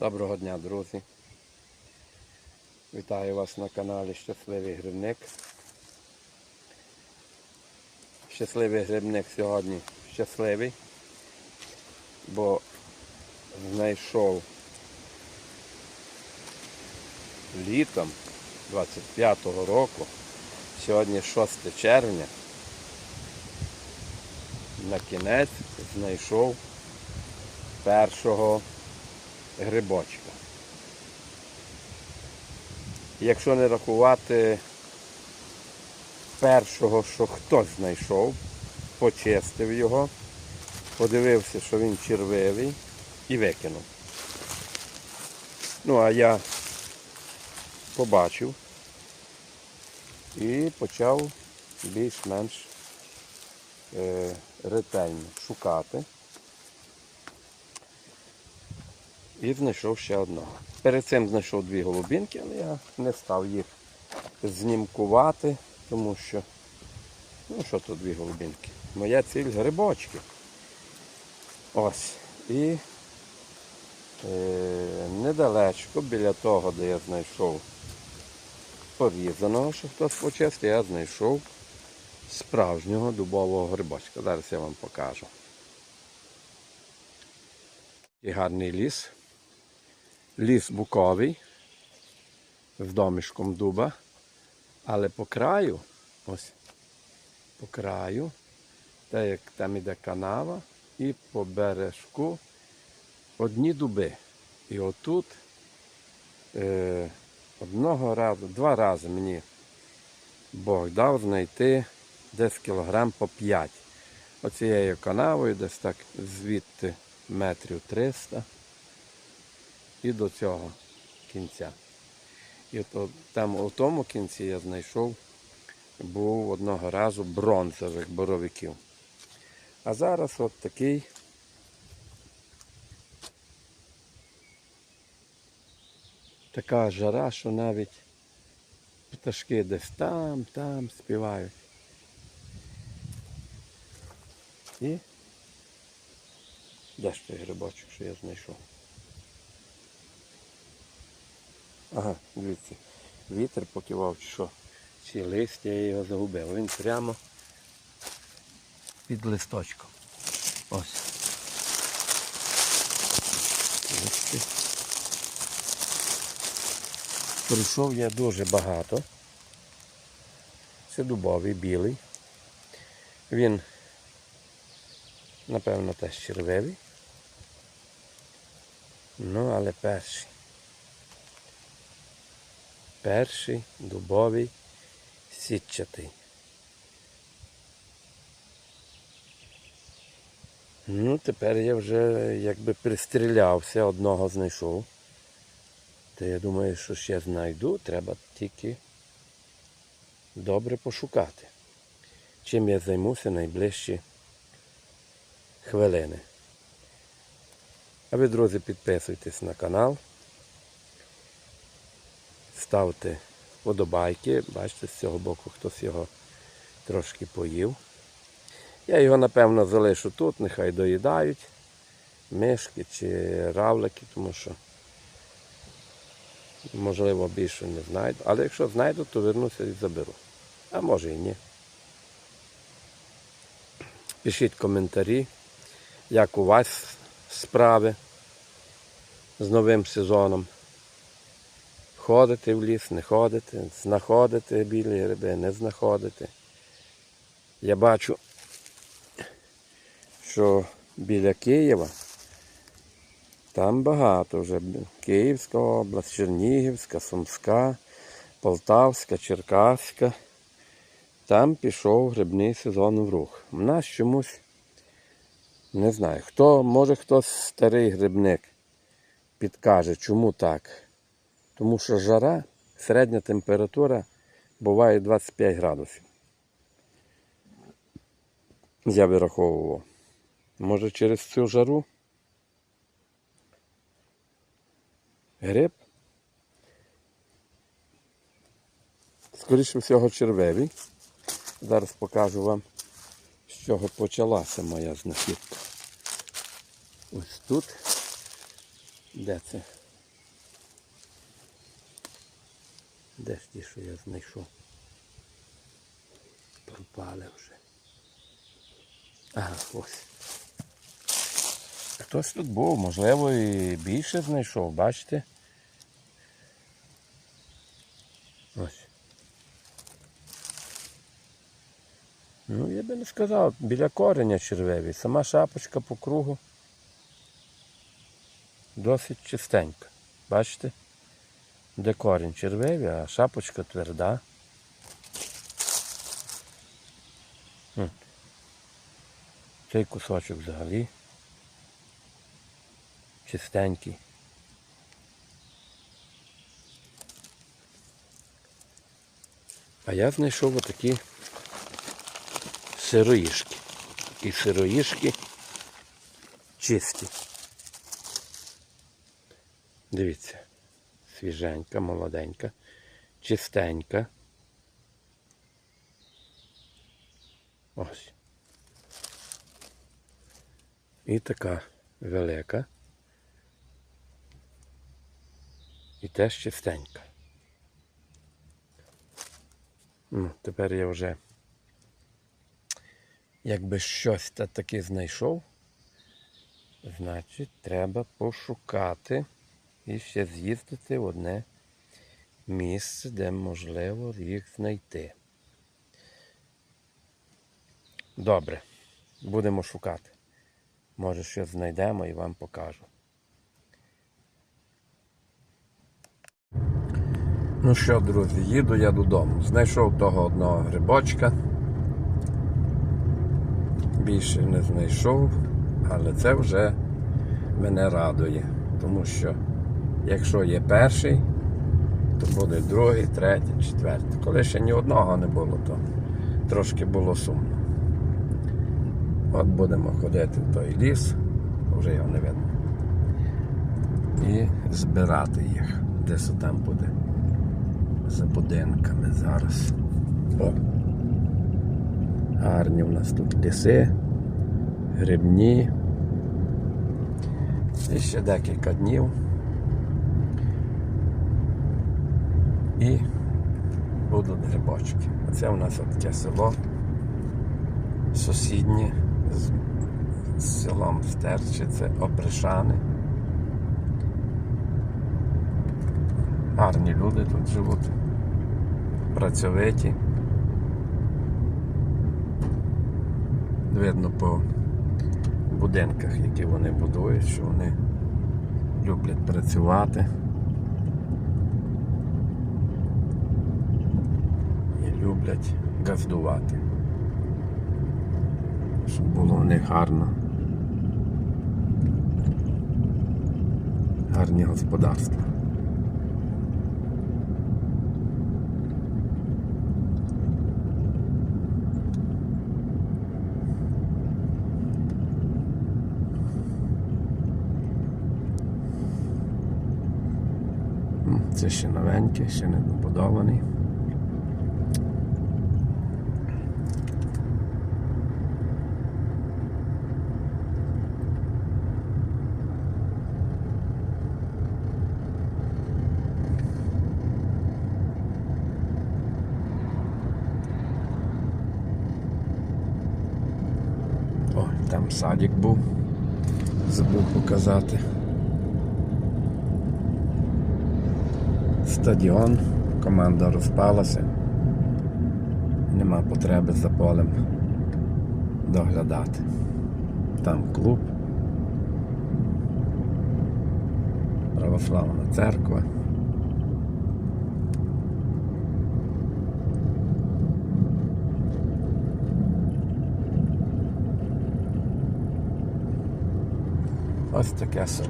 Доброго дня, друзі. Вітаю вас на каналі Щасливий Грибник. Щасливий грибник сьогодні щасливий, бо знайшов літом 25-го року, сьогодні 6 червня, на кінець знайшов першого грибочка. Якщо не рахувати першого, що хтось знайшов, почистив його, подивився, що він червивий і викинув. Ну, а я побачив і почав більш-менш е, ретельно шукати. І знайшов ще одного. Перед цим знайшов дві голубінки, але я не став їх знімкувати, тому що, ну що тут дві голубінки? Моя ціль грибочки. Ось. І е, недалечко біля того, де я знайшов порізаного, що хтось почистив, я знайшов справжнього дубового грибочка. Зараз я вам покажу. І гарний ліс. Ліс буковий з домішком дуба, але по краю, ось по краю, так як там іде канава, і по бережку одні дуби. І отут е, одного разу, два рази мені Бог дав знайти десь кілограм по 5. Оцією канавою десь так звідти метрів 300 і до цього кінця. І от там у тому кінці я знайшов, був одного разу бронзових боровиків. А зараз от такий така жара, що навіть пташки десь там, там співають. І де ж той грибочок, що я знайшов? Ага, дивіться, вітер покивав, чи що. Ці листя я його загубив. Він прямо під листочком. Ось. Листи. Прийшов я дуже багато. Це дубовий, білий. Він, напевно, теж червивий. Ну, але перший. Перший дубовий сітчатий. Ну, тепер я вже якби пристрілявся, одного знайшов. То я думаю, що ще знайду, треба тільки добре пошукати. Чим я займуся найближчі хвилини. А ви, друзі, підписуйтесь на канал. Ставте вподобайки. Бачите, з цього боку хтось його трошки поїв. Я його, напевно, залишу тут, нехай доїдають мишки чи равлики, тому що, можливо, більше не знайду. Але якщо знайду, то вернуся і заберу. А може і ні. Пишіть коментарі, як у вас справи з новим сезоном. Ходите в ліс, не ходите, знаходите білі гриби, не знаходите. Я бачу, що біля Києва там багато вже. Київська область, Чернігівська, Сумська, Полтавська, Черкаська. Там пішов грибний сезон в рух. У нас чомусь не знаю, хто, може хтось старий грибник підкаже, чому так. Тому що жара, середня температура буває 25 градусів. Я вираховував. Може через цю жару гриб. Скоріше всього червивий. Зараз покажу вам, з чого почалася моя знахідка. Ось тут. Де це? Де ж ті, що я знайшов? Пропали вже. Ага, ось. Хтось тут був, можливо, і більше знайшов, бачите? Ось. Ну, я би не сказав, біля кореня червивий. Сама шапочка по кругу. Досить чистенька. Бачите? Де корінь червивий, а шапочка тверда. Цей кусочок взагалі. Чистенький. А я знайшов отакі сироїшки. І сироїшки чисті. Дивіться, свіженька, молоденька, чистенька. Ось. І така велика. І теж чистенька. Ну, тепер я вже якби щось та таки знайшов, значить треба пошукати і ще з'їздити в одне місце, де можливо їх знайти. Добре, будемо шукати. Може щось знайдемо і вам покажу. Ну що, друзі, їду я додому. Знайшов того одного грибочка. Більше не знайшов, але це вже мене радує. Тому що якщо є перший, то буде другий, третій, четвертий. Коли ще ні одного не було, то трошки було сумно. От будемо ходити в той ліс, вже його не видно. І збирати їх. Десь там буде за будинками зараз. О! Гарні в нас тут ліси, грибні. І ще декілька днів. І будуть грибочки. Оце у нас таке село сусіднє з, з селом Стерчі, це Опришани. Гарні люди тут живуть, працьовиті. Видно по будинках, які вони будують, що вони люблять працювати. І люблять газдувати. Щоб було в них гарно. Гарні господарства. Це ще новенький, ще не добудований. О, там садик був. Забув показати. Стадіон, команда розпалася. Нема потреби за полем доглядати. Там клуб. Православна церква. Ось таке село.